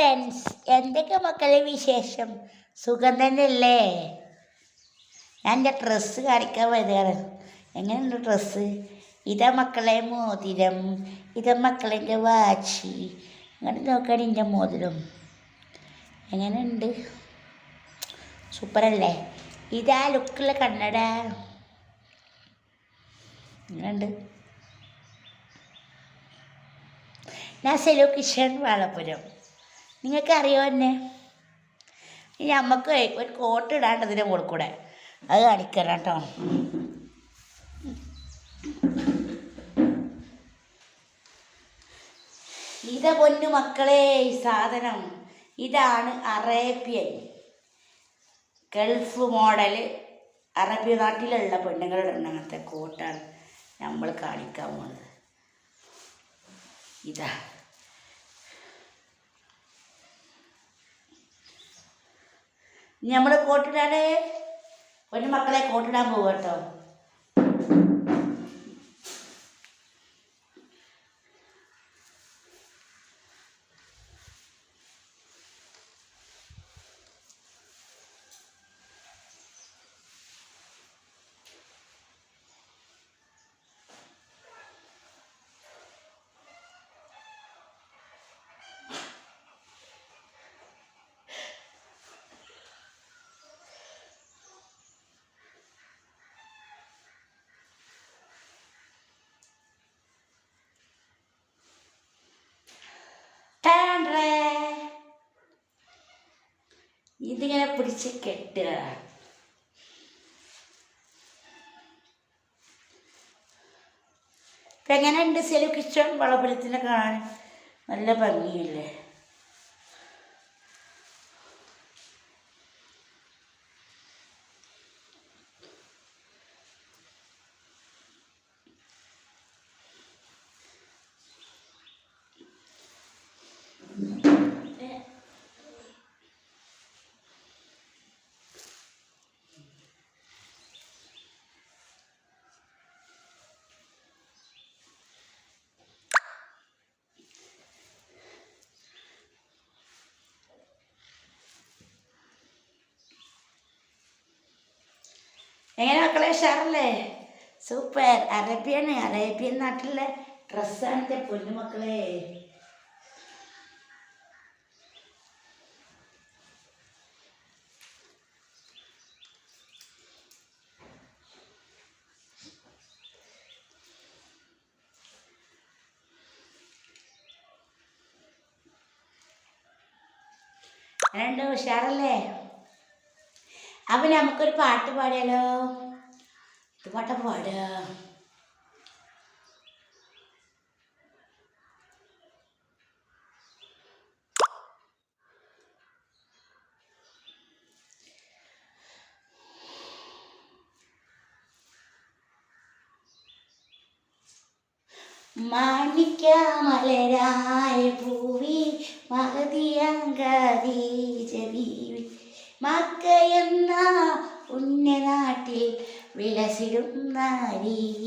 Friends എന്തൊക്കെ മക്കളെ വിശേഷം? സുഖം തന്നെയല്ലേ? ഞാൻ എന്റെ ഡ്രസ്സ് കാണിക്കാൻ വരികയാണ് എങ്ങനെയുണ്ട് ഡ്രസ്സ് ഇതാ മക്കളെ മോതിരം ഇതാ മക്കളെ എന്റെ വാച്ചി അങ്ങനെ നോക്കുകയാണ് എന്റെ മോതിരം. എങ്ങനെയുണ്ട്? സൂപ്പറല്ലേ? ഇതാ ലുക്കുള്ള കണ്ണട. എങ്ങനെയുണ്ട്? ഞാൻ സെലോ കിഷൻ വാളപ്പുരം. നിങ്ങൾക്ക് അറിയോ എന്നെ ഇനി നമുക്ക് ഒരു കോട്ട് ഇടാണ്ട് ഇതിന്റെ മുകളിൽ കൂടെ. അത് കാണിക്കണം കേട്ടോ ഇത പൊന്നു മക്കളെ ഈ സാധനം. ഇതാണ് അറേബ്യൻ ഗൾഫ് മോഡൽ. അറബി നാട്ടിലുള്ള പെണ്ണുങ്ങളുടെ അങ്ങനത്തെ കോട്ടാണ് നമ്മൾ കാണിക്കാൻ പോകുന്നത് ഇതാ. നമ്മൾ കോട്ടിടാനേ? ഒരു മക്കളെ കോട്ടിടാൻ പോകും കേട്ടോ. പിടിച്ച് കെട്ടുക. ഇപ്പം എങ്ങനെയുണ്ട് സെലു കിച്ചൺ വളപ്പുരത്തിനെ കാണാൻ നല്ല ഭംഗിയില്ലേ? എങ്ങനെ മക്കളെ ഉഷാറല്ലേ? സൂപ്പർ. അറേബ്യൻ അറേബ്യൻ നാട്ടിലെ ഡ്രസ്സാണ് പൊന്നു മക്കളെ. രണ്ട് ഉഷാറല്ലേ? അപ്പൊ നമുക്കൊരു പാട്ട് പാടിയാലോ? ഇത് പാട്ട പാടുക. മാണിക്യമലരായ ഭൂവി മഹതിയങ്കരീജ ബീവി മക്കയെന്ന പുണ്യനാട്ടിൽ വിളസിടും നാരി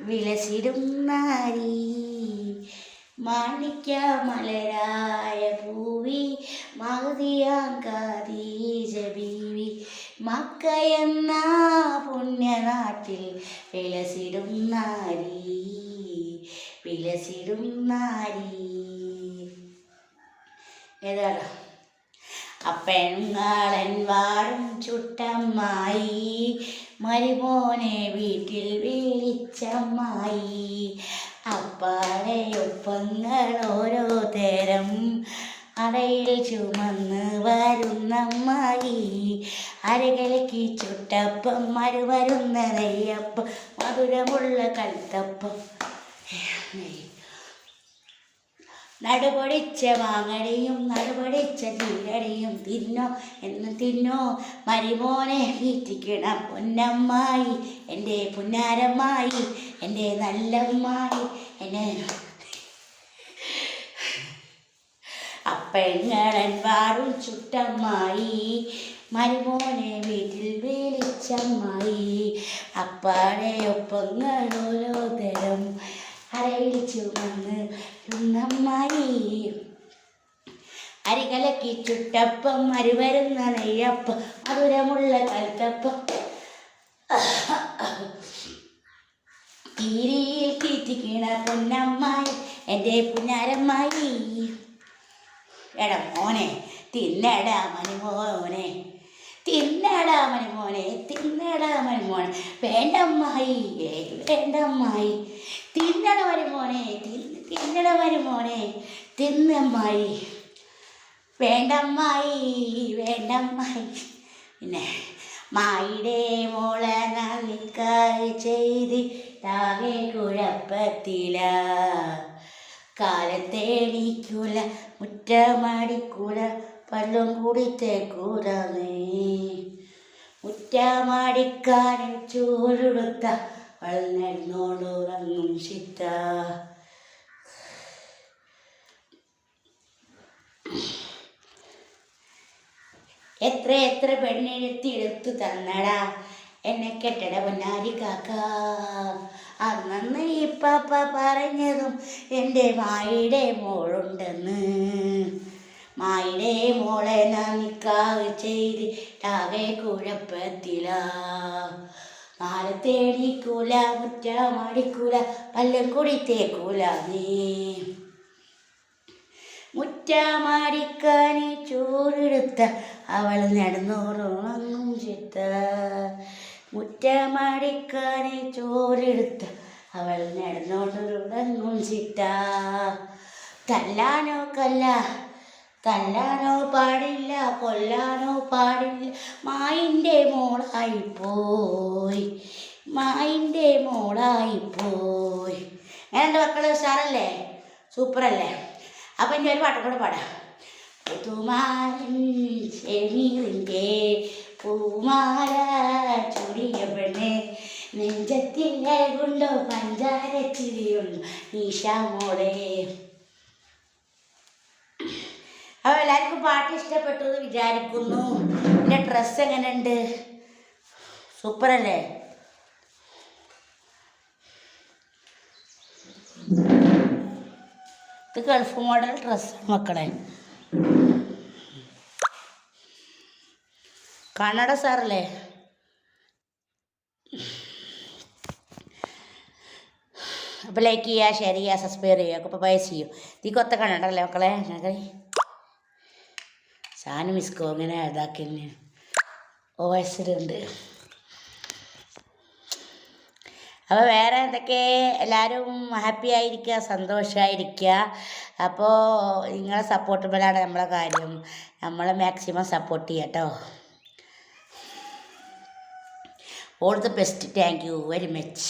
വിളസിടും നാരി. മാണിക്യമലരായ ഭൂവി മഹതിയങ്കരീജ ബീവി. മക്കയെന്ന പുണ്യനാട്ടിൽ വിളസിടും നാരി വിളസിടും നാരി. ഏതാണ് അപ്പെണ്ണാളൻ വാഴും ചുട്ടമ്മായി മരുമോനെ വീട്ടിൽ വിളിച്ചമ്മായി. അപ്പാടെ ഒപ്പങ്ങൾ ഓരോ തരം അടയിൽ ചുമന്ന് വരുന്നമ്മായി. അരകലക്ക് ചുട്ടപ്പം മരുവരുന്നതയ്യപ്പം മധുരമുള്ള കൽത്തപ്പം. നടുപൊടിച്ച മാങ്ങടിയും നടുപൊടിച്ച ചീരടിയും തിന്നോ എന്ന് തിന്നോ. മരിമോനെ വീറ്റിക്കണം പൊന്നമ്മായി എന്റെ പുന്നാരമ്മായി എന്റെ നല്ലമ്മായി എന്നെ. അപ്പങ്ങളൻ വാറും ചുട്ടമ്മായി മരുമോനെ വീട്ടിൽ വിളിച്ചമ്മായി അപ്പാടെ ഒപ്പങ്ങളോരോ തരം അരയിൽ ചുമന്ന് ചുന്നമ്മായി അരികലക്കി ചുട്ടപ്പം അരിവരുന്ന നെയ്യപ്പം മധുരമുള്ള കൽത്തപ്പം. തീരിയിൽ തീറ്റിക്കണ പൊന്നമ്മായി എന്റെ പുന്നാരമ്മായി. എടാ മോനെ തിന്നടാ മനുമോനെ തിന്നടാ മനുമോനെ തിന്നടാ മനുമോനെ വേണ്ടമ്മായി വേണ്ടമ്മായി. തിന്നട മരുമോനെ തിന്ന് തിന്നട മരുമോനെ. തിന്നമ്മായി. വേണ്ടമ്മായി വേണ്ടമ്മായി. പിന്നെ മായിടെ മോളെ ചെയ്ത് താകെ കുഴപ്പത്തില. കാലത്തേടിക്കുല മുറ്റമടിക്കൂല പല്ലും കൂടി തേക്കൂരാമേ മുറ്റാമാടിക്കാരൻ ചൂടുടുത്ത വളർന്നിരുന്നോണ്ടുറങ്ങും ചിത്ത എത്ര എത്ര പെണ്ണെഴുത്തി എടുത്തു തന്നടാ. എന്നെ കെട്ടട പൊന്നാരി കാക്ക. അന്നന്ന് ഈ പാപ്പ പറഞ്ഞതും എന്റെ മായിടെ മോളുണ്ടെന്ന്. മായിടെ മോളെ നമിക്കാവ് താകെ കുഴപ്പത്തില. നാളെ തേടിക്കൂല മുറ്റമടിക്കൂല മാടിക്കൂല കൂടി കുടിത്തേക്കൂല നീ മുറ്റമാടിക്കാനി ചോറെടുത്ത അവൾ നടന്നോറുണങ്ങും ചിത്ത. മുറ്റമാടിക്കാനി ചോറെടുത്ത അവൾ നടന്നോണ്ടുറങ്ങും ചിത്ത. തല്ലാനോ കല്ല തല്ലാനോ പാടില്ല കൊല്ലാനോ പാടില്ല. മായിന്റെ മോളായി പോയി മായിന്റെ മോളായി പോയി. എന്റെ മക്കൾ ഉഷാറല്ലേ? സൂപ്പറല്ലേ? അപ്പം ഇനി ഒരു പാട്ടും കൂടെ പാടാം. പുതുമാരൻ ചെമീറിന്റെ പൂമാല ചുടിയ പെണ്ണെ നെഞ്ചത്തിന്റെ കൊണ്ടോ പഞ്ചാര ചിരിയുണ്ടോ അപ്പോൾ എല്ലാവർക്കും പാട്ട് ഇഷ്ടപ്പെട്ടു എന്ന് വിചാരിക്കുന്നു. എന്റെ ഡ്രസ്സ് എങ്ങനെയുണ്ട്? സൂപ്പറല്ലേ? ഇത് ഗൾഫ് മോഡൽ ഡ്രസ്സാണ് മക്കളെ. കന്നഡ സാറല്ലേ അപ്പോൾ ലൈക്ക് ചെയ്യുക ഷെയർ ചെയ്യുക സബ്സ്ക്രൈബ് ചെയ്യുക അപ്പോൾ പൈസ ചെയ്യും. ഈ കൊത്ത കണ്ണടല്ലേ മക്കളെ? ഞങ്ങൾ സാധനം മിസ്കോ ഇങ്ങനെ ഇതാക്കി ഓ എസിലുണ്ട് അപ്പോൾ വേറെ എന്തൊക്കെ? എല്ലാവരും ഹാപ്പി ആയിരിക്കുക സന്തോഷമായിരിക്കുക അപ്പോൾ നിങ്ങളെ സപ്പോർട്ടബിളാണ് നമ്മളെ കാര്യം. നമ്മളെ മാക്സിമം സപ്പോർട്ട് ചെയ്യുക കേട്ടോ all the best thank you very much